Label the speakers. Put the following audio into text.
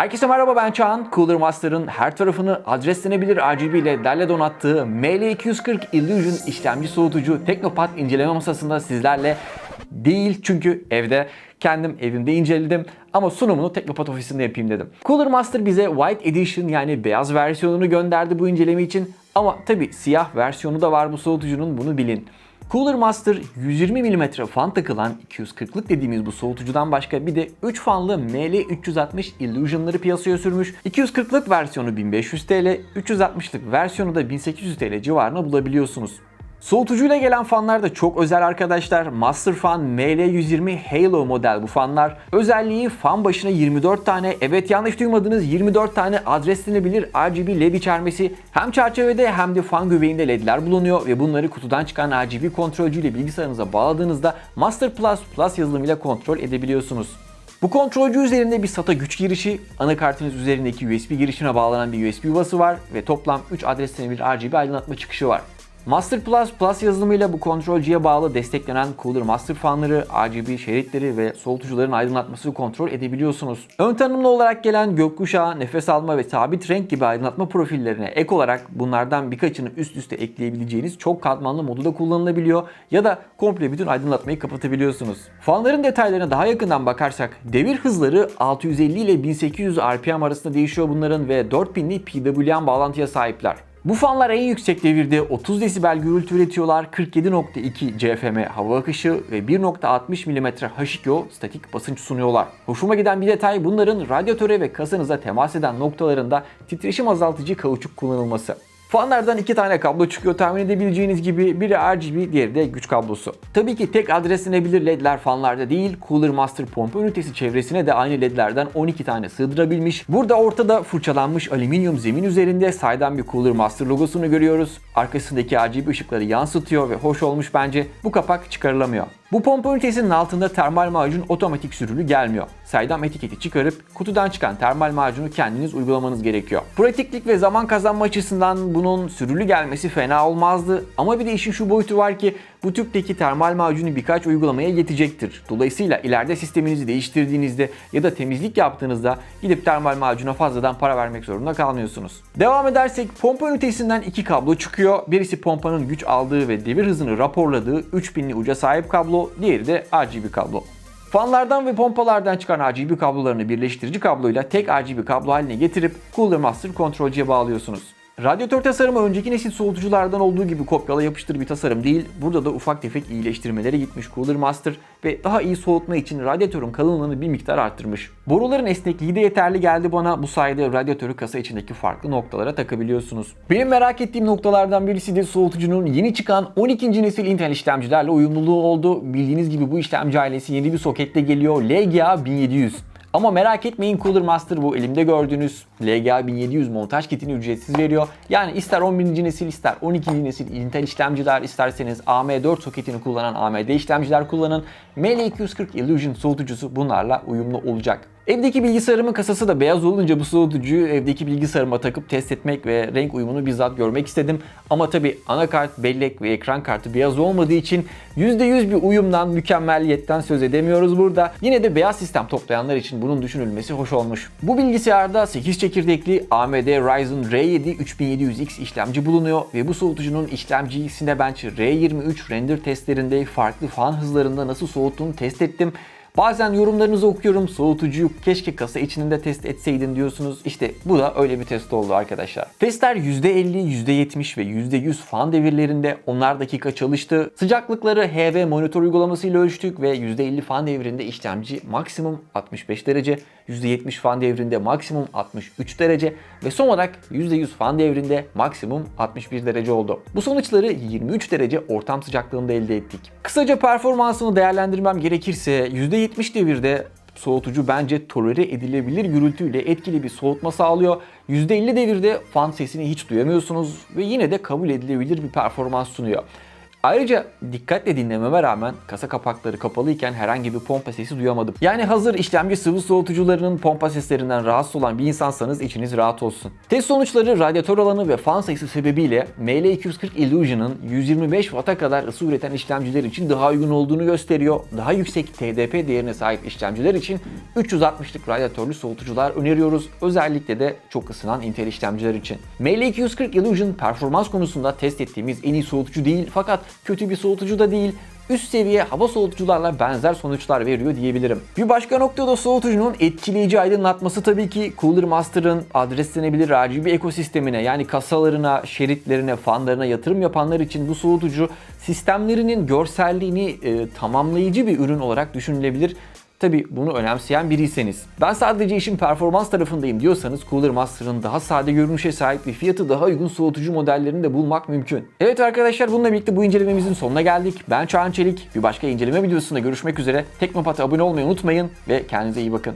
Speaker 1: Herkese merhaba ben Çağan. Cooler Master'ın her tarafını adreslenebilir RGB ledlerle donattığı ML240 Illusion işlemci soğutucu Teknopad inceleme masasında sizlerle değil çünkü evde kendim evimde inceledim ama sunumunu Teknopad ofisinde yapayım dedim. Cooler Master bize White Edition yani beyaz versiyonunu gönderdi bu inceleme için ama tabi siyah versiyonu da var bu soğutucunun bunu bilin. Cooler Master 120 mm fan takılan 240'lık dediğimiz bu soğutucudan başka bir de 3 fanlı ML360 Illusion'ları piyasaya sürmüş. 240'lık versiyonu 1500 TL, 360'lık versiyonu da 1800 TL civarına bulabiliyorsunuz. Soğutucuyla gelen fanlar da çok özel arkadaşlar. Master Fan ML120 Halo model bu fanlar. Özelliği fan başına 24 tane, evet yanlış duymadınız 24 tane adreslenebilir RGB led içermesi. Hem çerçevede hem de fan göbeğinde ledler bulunuyor ve bunları kutudan çıkan RGB kontrolcüyle bilgisayarınıza bağladığınızda Master Plus Plus yazılımıyla kontrol edebiliyorsunuz. Bu kontrolcü üzerinde bir SATA güç girişi, anakartınız üzerindeki USB girişine bağlanan bir USB yuvası var ve toplam 3 adreslenebilir RGB aydınlatma çıkışı var. Master Plus Plus yazılımıyla bu kontrolcüye bağlı desteklenen Cooler Master fanları, RGB şeritleri ve soğutucuların aydınlatmasını kontrol edebiliyorsunuz. Ön tanımlı olarak gelen gökkuşağı, nefes alma ve sabit renk gibi aydınlatma profillerine ek olarak bunlardan birkaçını üst üste ekleyebileceğiniz çok katmanlı modu da kullanılabiliyor ya da komple bütün aydınlatmayı kapatabiliyorsunuz. Fanların detaylarına daha yakından bakarsak devir hızları 650 ile 1800 RPM arasında değişiyor bunların ve 4000'li PWM bağlantıya sahipler. Bu fanlar en yüksek devirde 30 desibel gürültü üretiyorlar, 47.2 CFM hava akışı ve 1.60 mm H2O statik basınç sunuyorlar. Hoşuma giden bir detay bunların radyatöre ve kasanıza temas eden noktalarında titreşim azaltıcı kauçuk kullanılması. Fanlardan iki tane kablo çıkıyor tahmin edebileceğiniz gibi. Biri RGB, diğeri de güç kablosu. Tabii ki tek adreslenebilir ledler fanlarda değil, Cooler Master pompa ünitesi çevresine de aynı ledlerden 12 tane sığdırabilmiş. Burada ortada fırçalanmış alüminyum zemin üzerinde saydam bir Cooler Master logosunu görüyoruz. Arkasındaki RGB ışıkları yansıtıyor ve hoş olmuş bence. Bu kapak çıkarılamıyor. Bu pompa ünitesinin altında termal macun otomatik sürülü gelmiyor. Saydam etiketi çıkarıp kutudan çıkan termal macunu kendiniz uygulamanız gerekiyor. Pratiklik ve zaman kazanma açısından bunun sürülü gelmesi fena olmazdı. Ama bir de işin şu boyutu var ki bu tüpteki termal macunu birkaç uygulamaya yetecektir. Dolayısıyla ileride sisteminizi değiştirdiğinizde ya da temizlik yaptığınızda gidip termal macuna fazladan para vermek zorunda kalmıyorsunuz. Devam edersek pompa ünitesinden iki kablo çıkıyor. Birisi pompanın güç aldığı ve devir hızını raporladığı 3000'li uca sahip kablo, diğeri de RGB kablo. Fanlardan ve pompalardan çıkan RGB kablolarını birleştirici kabloyla tek RGB kablo haline getirip Cooler Master kontrolcüye bağlıyorsunuz. Radyatör tasarımı önceki nesil soğutuculardan olduğu gibi kopyala yapıştır bir tasarım değil. Burada da ufak tefek iyileştirmelere gitmiş Cooler Master ve daha iyi soğutma için radyatörün kalınlığını bir miktar arttırmış. Boruların esnekliği de yeterli geldi bana. Bu sayede radyatörü kasa içindeki farklı noktalara takabiliyorsunuz. Benim merak ettiğim noktalardan birisi de soğutucunun yeni çıkan 12. nesil Intel işlemcilerle uyumluluğu oldu. Bildiğiniz gibi bu işlemci ailesi yeni bir sokette geliyor. LGA 1700. Ama merak etmeyin Cooler Master bu elimde gördüğünüz LGA 1700 montaj kitini ücretsiz veriyor. Yani ister 11. nesil ister 12. nesil Intel işlemciler isterseniz AM4 soketini kullanan AMD işlemciler kullanın. ML240 Illusion soğutucusu bunlarla uyumlu olacak. Evdeki bilgisayarımın kasası da beyaz olunca bu soğutucuyu evdeki bilgisayarıma takıp test etmek ve renk uyumunu bizzat görmek istedim. Ama tabi anakart, bellek ve ekran kartı beyaz olmadığı için %100 bir uyumdan, mükemmeliyetten söz edemiyoruz burada. Yine de beyaz sistem toplayanlar için bunun düşünülmesi hoş olmuş. Bu bilgisayarda 8 çekirdekli AMD Ryzen R7 3700X işlemci bulunuyor ve bu soğutucunun işlemci Cinebench R23 render testlerinde farklı fan hızlarında nasıl soğuttuğunu test ettim. Bazen yorumlarınızı okuyorum. Soğutucuyu keşke kasa içinde test etseydin diyorsunuz. İşte bu da öyle bir test oldu arkadaşlar. Testler %50, %70 ve %100 fan devirlerinde 10'ar dakika çalıştı. Sıcaklıkları HV monitör uygulamasıyla ölçtük ve %50 fan devrinde işlemci maksimum 65 derece, %70 fan devrinde maksimum 63 derece ve son olarak %100 fan devrinde maksimum 61 derece oldu. Bu sonuçları 23 derece ortam sıcaklığında elde ettik. Kısaca performansını değerlendirmem gerekirse %70 devirde soğutucu bence tolere edilebilir gürültüyle etkili bir soğutma sağlıyor. %50 devirde fan sesini hiç duyamıyorsunuz ve yine de kabul edilebilir bir performans sunuyor. Ayrıca dikkatle dinlememe rağmen kasa kapakları kapalıyken herhangi bir pompa sesi duyamadım. Yani hazır işlemci sıvı soğutucularının pompa seslerinden rahatsız olan bir insansanız içiniz rahat olsun. Test sonuçları radyatör alanı ve fan sayısı sebebiyle ML240 Illusion'ın 125 Watt'a kadar ısı üreten işlemciler için daha uygun olduğunu gösteriyor. Daha yüksek TDP değerine sahip işlemciler için 360'lık radyatörlü soğutucular öneriyoruz. Özellikle de çok ısınan Intel işlemciler için. ML240 Illusion performans konusunda test ettiğimiz en iyi soğutucu değil fakat kötü bir soğutucu da değil üst seviye hava soğutucularla benzer sonuçlar veriyor diyebilirim. Bir başka nokta da soğutucunun etkileyici aydınlatması tabii ki Cooler Master'ın adreslenebilir RGB ekosistemine yani kasalarına, şeritlerine, fanlarına yatırım yapanlar için bu soğutucu sistemlerinin görselliğini e, tamamlayıcı bir ürün olarak düşünülebilir. Tabi bunu önemseyen biriyseniz. Ben sadece işin performans tarafındayım diyorsanız Cooler Master'ın daha sade görünüşe sahip bir fiyatı daha uygun soğutucu modellerini de bulmak mümkün. Evet arkadaşlar bununla birlikte bu incelememizin sonuna geldik. Ben Çağan Çelik. Bir başka inceleme videosunda görüşmek üzere. Teknopat'a abone olmayı unutmayın ve kendinize iyi bakın.